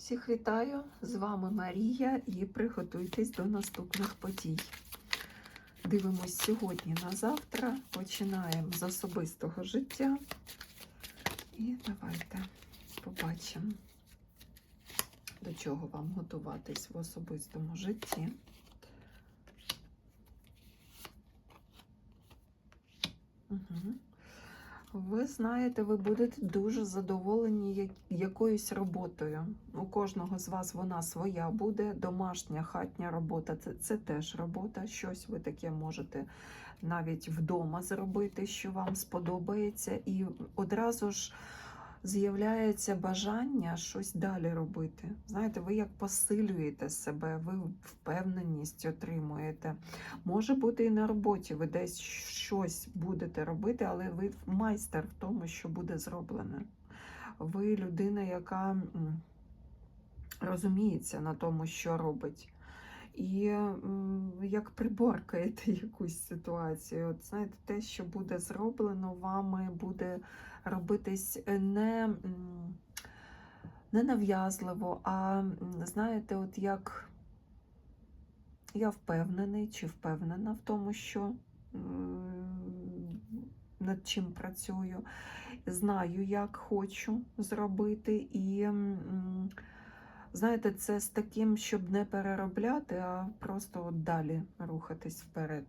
Всіх вітаю! З вами Марія і приготуйтесь до наступних подій. Дивимось сьогодні на завтра. Починаємо з особистого життя. І давайте побачимо, до чого вам готуватись в особистому житті. Угу. Ви знаєте, ви будете дуже задоволені якоюсь роботою. У кожного з вас вона своя буде. Домашня хатня робота це, це теж робота. Щось ви таке можете навіть вдома зробити, що вам сподобається, і одразу ж з'являється бажання щось далі робити. Знаєте, ви як посилюєте себе, ви впевненість отримуєте. Може бути і на роботі, ви десь щось будете робити, але ви майстер в тому, що буде зроблене. Ви людина, яка розуміється на тому, що робить. І як приборкаєте якусь ситуацію. От знаєте, те, що буде зроблено, вами буде робитись не, не нав'язливо, а знаєте, от як я впевнений чи впевнена в тому, що над чим працюю, знаю, як хочу зробити, і знаєте, це з таким, щоб не переробляти, а просто от далі рухатись вперед.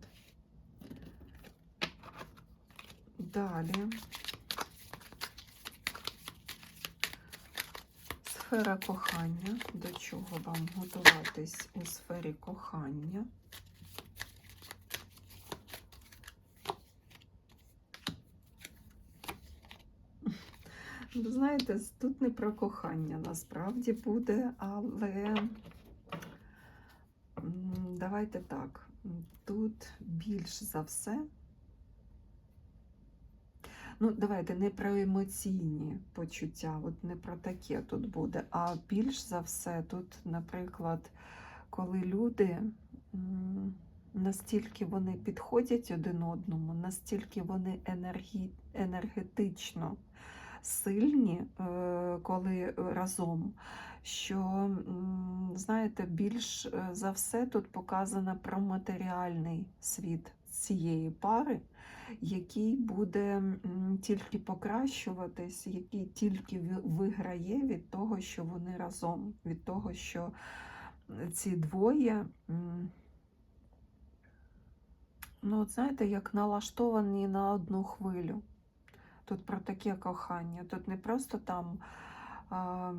Далі. Сфера кохання. До чого вам готуватись у сфері кохання? Ви знаєте, тут не про кохання насправді буде, але давайте так. Тут більш за все. Ну, давайте не про емоційні почуття, от не про таке тут буде, а більш за все тут, наприклад, коли люди настільки вони підходять один одному, настільки вони енергі... енергетично сильні, е, коли разом, що, знаєте, більш е, за все тут показано про матеріальний світ цієї пари, який буде тільки покращуватись, який тільки виграє від того, що вони разом, від того, що ці двоє. Ну, от знаєте, як налаштовані на одну хвилю. Тут про таке кохання. Тут не просто там а,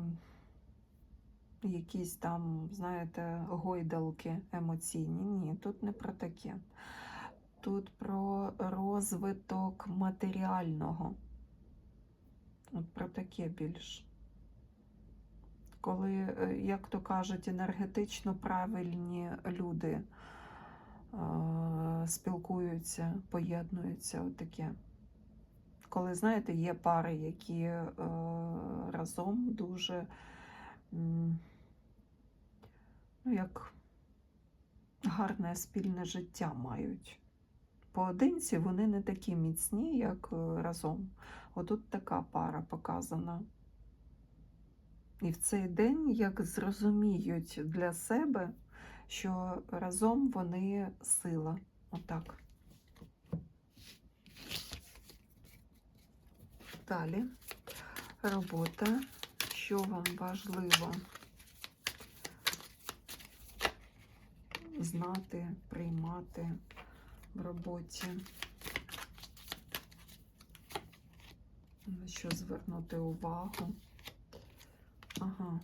якісь там, знаєте, гойдалки емоційні. Ні, тут не про таке. Тут про розвиток матеріального. От про таке більш. Коли, е, як то кажуть, енергетично правильні люди е, спілкуються, поєднуються, от таке. Коли, знаєте, є пари, які е, разом дуже, ну, як гарне спільне життя мають. Поодинці вони не такі міцні, як е, разом. Отут така пара показана. І в цей день як зрозуміють для себе, що разом вони сила. Отак. Далі робота. Що вам важливо знати, приймати в роботі? На що звернути увагу? Ага.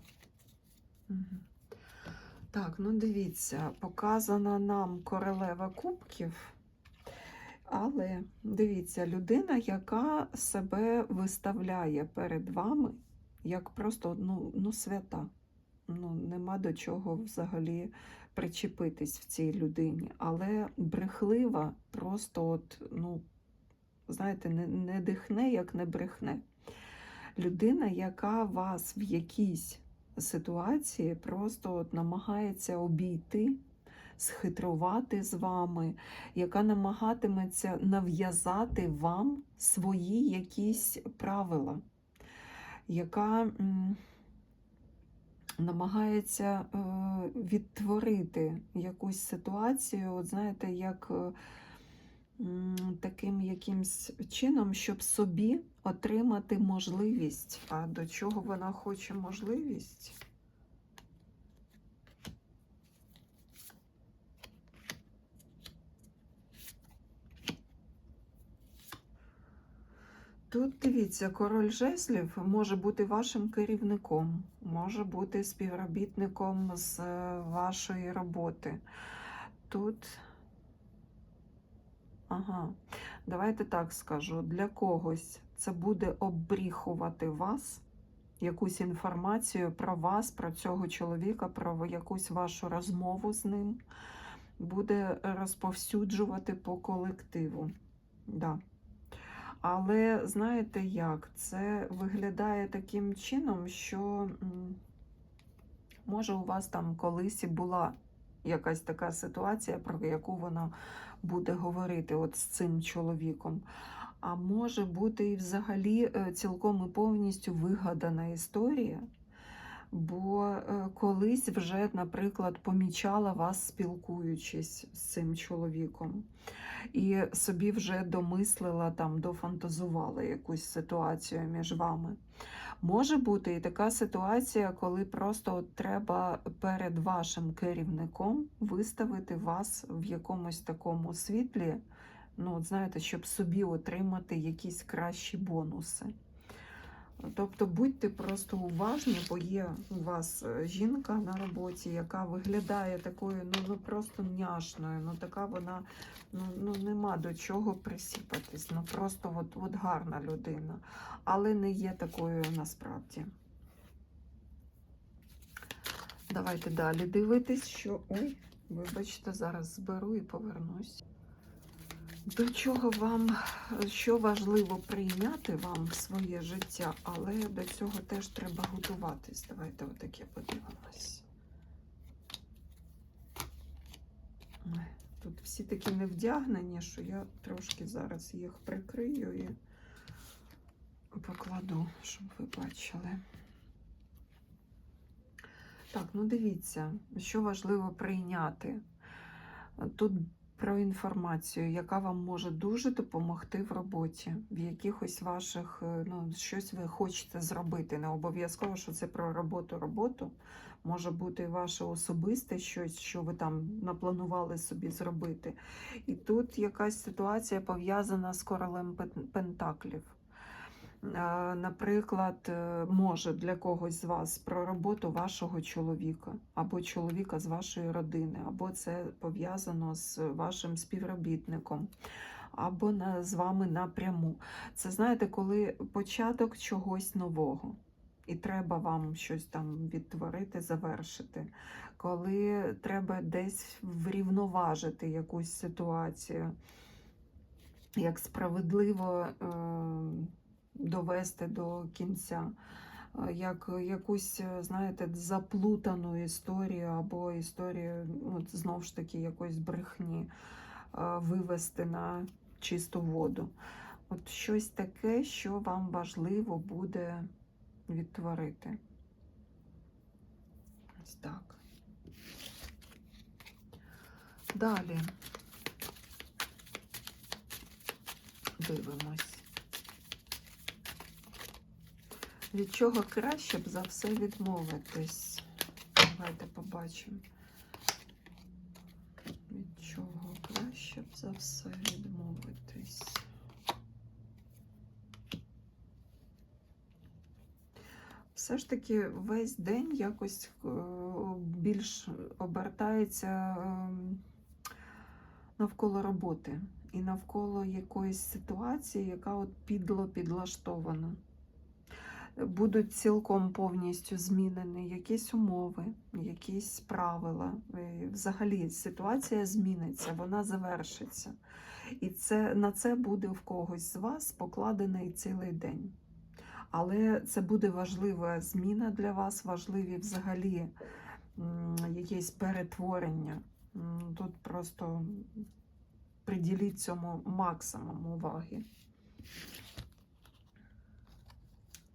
Так, ну дивіться, показана нам королева кубків. Але дивіться, людина, яка себе виставляє перед вами як просто ну, ну, свята. Ну, нема до чого взагалі причепитись в цій людині. Але брехлива просто, от, ну, знаєте, не, не дихне, як не брехне. Людина, яка вас в якійсь ситуації просто от намагається обійти, схитрувати з вами, яка намагатиметься нав'язати вам свої якісь правила, яка намагається е, відтворити якусь ситуацію, от знаєте, як е, таким якимсь чином, щоб собі отримати можливість. А до чого вона хоче можливість? Тут дивіться, король жезлів може бути вашим керівником, може бути співробітником з е, вашої роботи. Тут, ага, давайте так скажу, для когось це буде обріхувати вас, якусь інформацію про вас, про цього чоловіка, про якусь вашу розмову з ним, буде розповсюджувати по колективу. Да. Але знаєте як? Це виглядає таким чином, що може у вас там колись і була якась така ситуація, про яку вона буде говорити от з цим чоловіком. А може бути і взагалі е, цілком і повністю вигадана історія. Бо е, колись вже, наприклад, помічала вас, спілкуючись з цим чоловіком, і собі вже домислила там, дофантазувала якусь ситуацію між вами. Може бути і така ситуація, коли просто треба перед вашим керівником виставити вас в якомусь такому світлі, ну, от знаєте, щоб собі отримати якісь кращі бонуси. Тобто будьте просто уважні, бо є у вас е, жінка на роботі, яка виглядає такою, ну, ну просто няшною. Ну така вона ну, ну нема до чого присіпатись. Ну просто от, от гарна людина, але не є такою насправді. Давайте далі дивитись, що. Ой, вибачте, зараз зберу і повернусь. До чого вам, що важливо прийняти вам в своє життя, але до цього теж треба готуватись. Давайте отаке подивимось. Тут всі такі невдягнені, що я трошки зараз їх прикрию і покладу, щоб ви бачили. Так, ну дивіться, що важливо прийняти. Тут про інформацію, яка вам може дуже допомогти в роботі, в якихось ваших, е, ну, щось ви хочете зробити. Не обов'язково, що це про роботу, роботу. Може бути ваше особисте щось, що ви там напланували собі зробити. І тут якась ситуація пов'язана з королем Пентаклів. Наприклад, е, може для когось з вас про роботу вашого чоловіка, або чоловіка з вашої родини, або це пов'язано з вашим співробітником, або на, з вами напряму. Це знаєте, коли початок чогось нового, і треба вам щось там відтворити, завершити. Коли треба десь врівноважити якусь ситуацію, як справедливо. Е- довести до кінця, е, як якусь, е, знаєте, заплутану історію або історію, от, знову ж таки, якоїсь брехні е, вивести на чисту воду. От щось таке, що вам важливо буде відтворити. Ось так. Далі дивимось. Від чого краще б за все відмовитись? Давайте побачимо. Від чого краще б за все відмовитись? Все ж таки весь день якось е, більш обертається е, навколо роботи і навколо якоїсь ситуації, яка от підло підлаштована будуть цілком повністю змінені якісь умови, якісь правила. Взагалі ситуація зміниться, вона завершиться. І це, на це буде в когось з вас покладений цілий день. Але це буде важлива зміна для вас, важливі взагалі якісь перетворення. Тут просто приділіть цьому максимум уваги.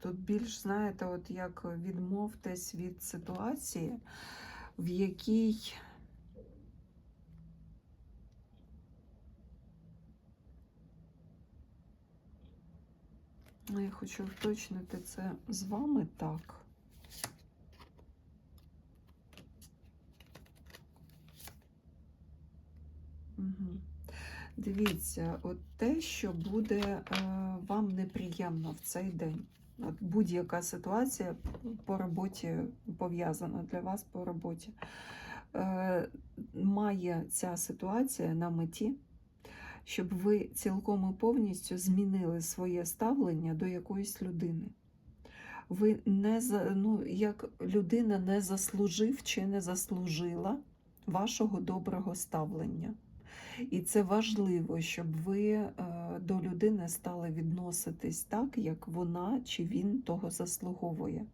Тут більш, знаєте, от як відмовтесь від ситуації, в якій Ну, я хочу уточнити це з вами так. Дивіться, от те, що буде е, вам неприємно в цей день. Будь-яка ситуація по роботі пов'язана для вас по роботі. Е, має ця ситуація на меті, щоб ви цілком і повністю змінили своє ставлення до якоїсь людини. Ви не ну, як людина не заслужив чи не заслужила вашого доброго ставлення. І це важливо, щоб ви е, до людини стали відноситись так, як вона чи він того заслуговує.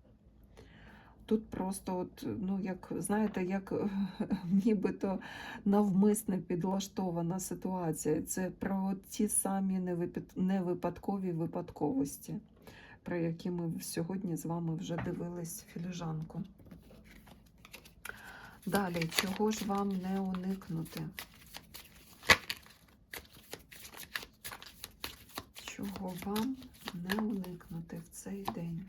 Тут просто, от, ну, як, знаєте, як е, нібито навмисне підлаштована ситуація. Це про ті самі невипадкові випадковості, про які ми сьогодні з вами вже дивились філіжанку. Далі, чого ж вам не уникнути? Чого вам не уникнути в цей день?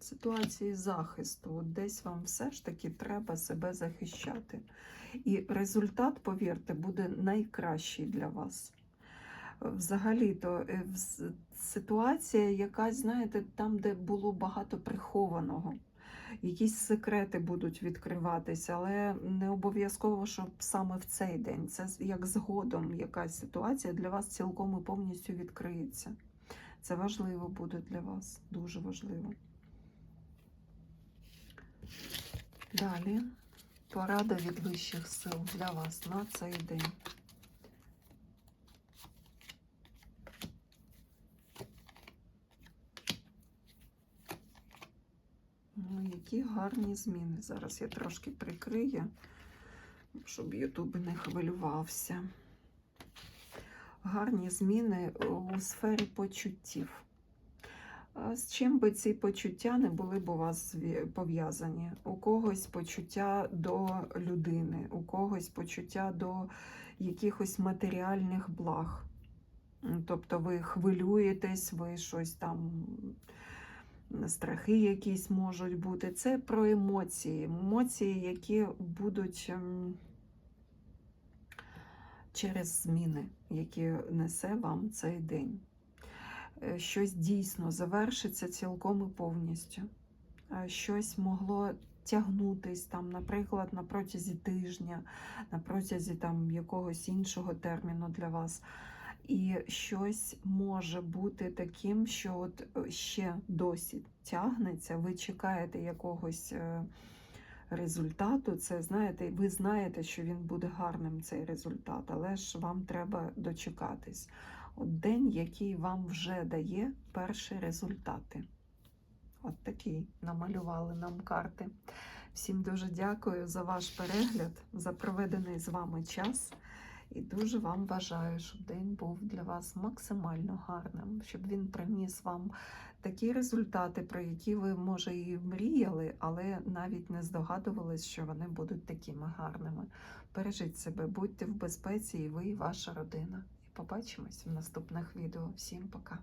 Ситуації захисту. От десь вам все ж таки треба себе захищати. І результат, повірте, буде найкращий для вас. Взагалі-то е, ситуація якась, знаєте, там, де було багато прихованого. Якісь секрети будуть відкриватися, але не обов'язково, щоб саме в цей день. Це як згодом якась ситуація для вас цілком і повністю відкриється. Це важливо буде для вас, дуже важливо. Далі порада від вищих сил для вас на цей день. Які гарні зміни. Зараз я трошки прикрию, щоб Ютуб не хвилювався. Гарні зміни у сфері почуттів. З чим би ці почуття не були б у вас пов'язані? У когось почуття до людини, у когось почуття до якихось матеріальних благ. Тобто ви хвилюєтесь, ви щось там, страхи якісь можуть бути. Це про емоції. Емоції, які будуть ем, через зміни, які несе вам цей день е, щось дійсно завершиться цілком і повністю. Е, Щось могло тягнутись там, наприклад, на протязі тижня, на протязі там якогось іншого терміну для вас. І щось може бути таким, що от е, ще досі тягнеться, ви чекаєте якогось е, результату. Це знаєте, ви знаєте, що він буде гарним, цей результат, але ж вам треба дочекатись. От день, який вам вже дає перші результати. От такий намалювали нам карти. Всім дуже дякую за ваш перегляд, за проведений з вами час. І дуже вам бажаю, щоб день був для вас максимально гарним, щоб він приніс вам такі результати, про які ви, може, і мріяли, але навіть не здогадувались, що вони будуть такими гарними. Бережіть себе, будьте в безпеці, і ви, і ваша родина. І побачимось в наступних відео. Всім пока!